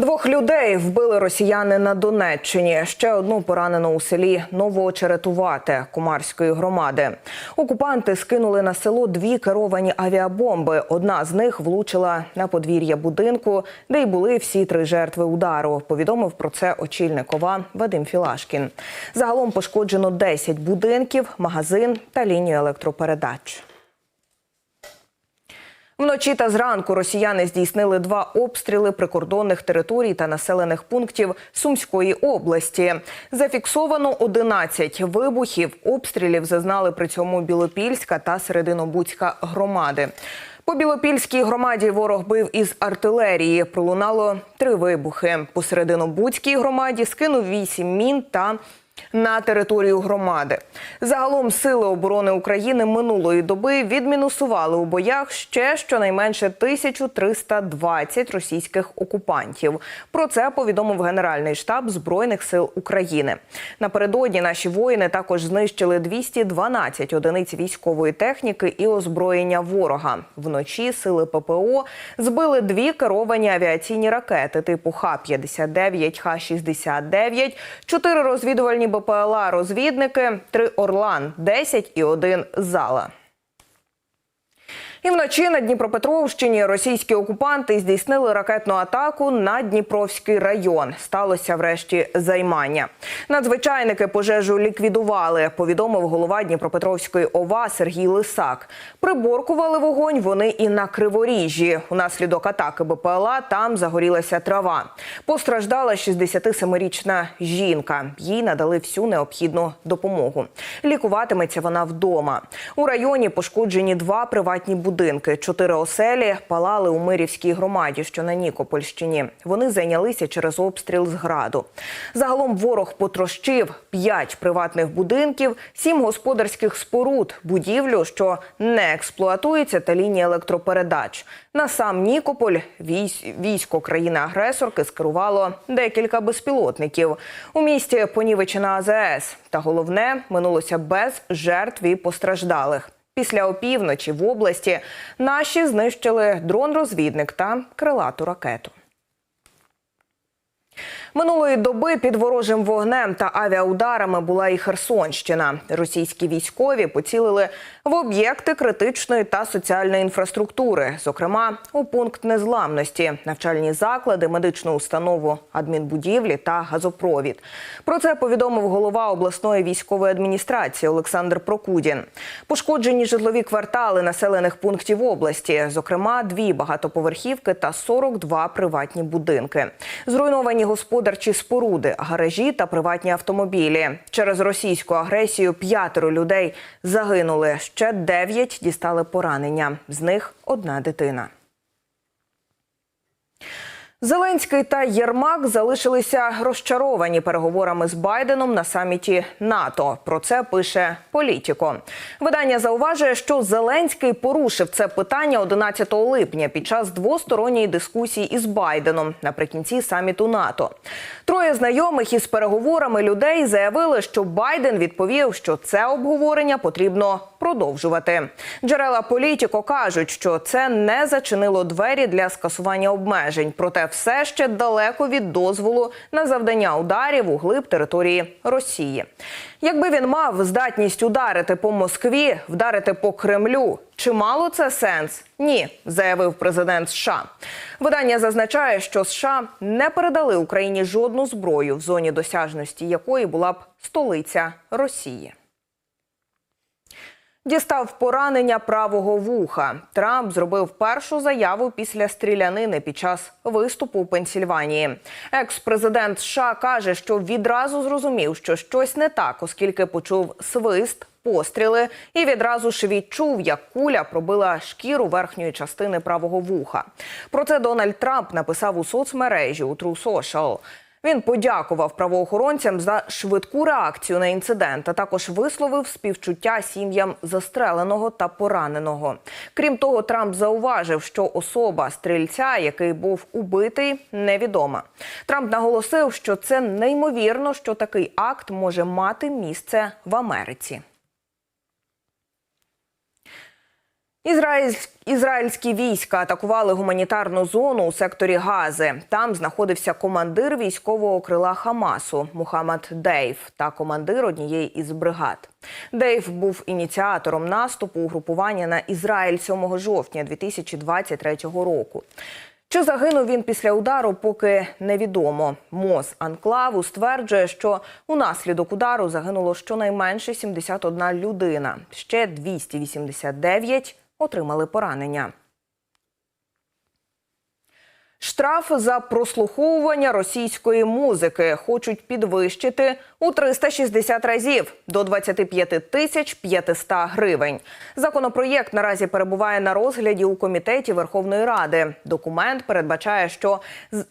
Двох людей вбили росіяни на Донеччині. Ще одну поранено у селі Новоочеретувате Кумарської громади. Окупанти скинули на село дві керовані авіабомби. Одна з них влучила на подвір'я будинку, де й були всі три жертви удару. Повідомив про це очільник ОВА Вадим Філашкін. Загалом пошкоджено 10 будинків, магазин та лінію електропередач. Вночі та зранку росіяни здійснили два обстріли прикордонних територій та населених пунктів Сумської області. Зафіксовано 11 вибухів. Обстрілів зазнали при цьому Білопільська та Серединобудська громади. По Білопільській громаді ворог бив із артилерії. Пролунало три вибухи. По Серединобудській громаді скинув вісім мін та на територію громади. Загалом сили оборони України минулої доби відмінусували у боях ще щонайменше 1320 російських окупантів. Про це повідомив Генеральний штаб Збройних сил України. Напередодні наші воїни також знищили 212 одиниць військової техніки і озброєння ворога. Вночі сили ППО збили дві керовані авіаційні ракети типу Х-59, Х-69, чотири розвідувальні БПЛА розвідники, три Орлан, 10 і один зала. І вночі на Дніпропетровщині російські окупанти здійснили ракетну атаку на Дніпровський район. Сталося врешті займання. Надзвичайники пожежу ліквідували. Повідомив голова Дніпропетровської ОВА Сергій Лисак. Приборкували вогонь вони і на Криворіжжі. Унаслідок атаки БПЛА там загорілася трава. Постраждала 67-річна жінка. Їй надали всю необхідну допомогу. Лікуватиметься вона вдома. У районі пошкоджені два приватні будинки. Чотири оселі палали у Мирівській громаді, що на Нікопольщині. Вони зайнялися через обстріл з граду. Загалом ворог потрощив п'ять приватних будинків, сім господарських споруд, будівлю, що не експлуатується, та лінії електропередач. На сам Нікополь військо країни-агресорки скерувало декілька безпілотників. У місті понівечена АЗС. Та головне минулося без жертв і постраждалих. Після опівночі в області наші знищили дрон-розвідник та крилату ракету. Минулої доби під ворожим вогнем та авіаударами була і Херсонщина. Російські військові поцілили в об'єкти критичної та соціальної інфраструктури, зокрема у пункт незламності, навчальні заклади, медичну установу, адмінбудівлі та газопровід. Про це повідомив голова обласної військової адміністрації Олександр Прокудін. Пошкоджені житлові квартали населених пунктів області, зокрема дві багатоповерхівки та 42 приватні будинки. Зруйновані господарчі споруди, гаражі та приватні автомобілі. Через російську агресію п'ятеро людей загинули. Ще дев'ять дістали поранення. З них одна дитина. Зеленський та Єрмак залишилися розчаровані переговорами з Байденом на саміті НАТО. Про це пише Політіко. Видання зауважує, що Зеленський порушив це питання 11 липня під час двосторонньої дискусії із Байденом наприкінці саміту НАТО. Троє знайомих із переговорами людей заявили, що Байден відповів, що це обговорення потрібно продовжувати. Джерела Політіко кажуть, що це не зачинило двері для скасування обмежень, проте все ще далеко від дозволу на завдання ударів у глиб території Росії. Якби він мав здатність ударити по Москві, вдарити по Кремлю, чи мало це сенс? Ні, заявив президент США. Видання зазначає, що США не передали Україні жодну зброю, в зоні досяжності якої була б столиця Росії. Дістав поранення правого вуха. Трамп зробив першу заяву після стрілянини під час виступу у Пенсільванії. Екс-президент США каже, що відразу зрозумів, що щось не так, оскільки почув свист, постріли і відразу ж відчув, як куля пробила шкіру верхньої частини правого вуха. Про це Дональд Трамп написав у соцмережі у True Social. Він подякував правоохоронцям за швидку реакцію на інцидент, а також висловив співчуття сім'ям застреленого та пораненого. Крім того, Трамп зауважив, що особа стрільця, який був убитий, невідома. Трамп наголосив, що це неймовірно, що такий акт може мати місце в Америці. Ізраїль... Ізраїльські війська атакували гуманітарну зону у секторі Гази. Там знаходився командир військового крила Хамасу Мухаммад Дейв та командир однієї із бригад. Дейв був ініціатором наступу угрупування на Ізраїль 7 жовтня 2023 року. Чи загинув він після удару, поки невідомо. МОЗ Анклаву стверджує, що унаслідок удару загинуло щонайменше 71 людина. Ще 289 отримали поранення. Штраф за прослуховування російської музики хочуть підвищити у 360 разів до 25 тисяч 500 гривень. Законопроєкт наразі перебуває на розгляді у комітеті Верховної Ради. Документ передбачає, що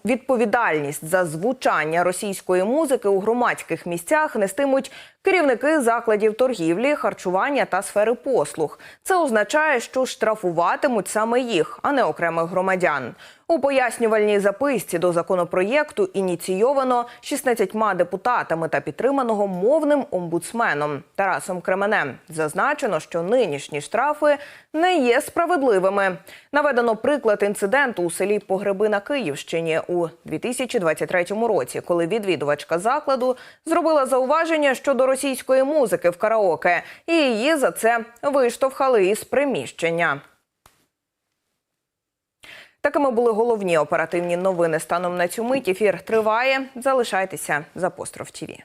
відповідальність за звучання російської музики у громадських місцях нестимуть керівники закладів торгівлі, харчування та сфери послуг. Це означає, що штрафуватимуть саме їх, а не окремих громадян. У пояснювальній записці до законопроєкту ініційовано 16 депутатами та підтриманого мовним омбудсменом Тарасом Кременем. Зазначено, що нинішні штрафи не є справедливими. Наведено приклад інциденту у селі Погреби на Київщині у 2023 році, коли відвідувачка закладу зробила зауваження щодо російської музики в караоке, і її за це виштовхали із приміщення. Такими були головні оперативні новини станом на цю мить. Ефір триває. Залишайтеся за постров ТІВІ.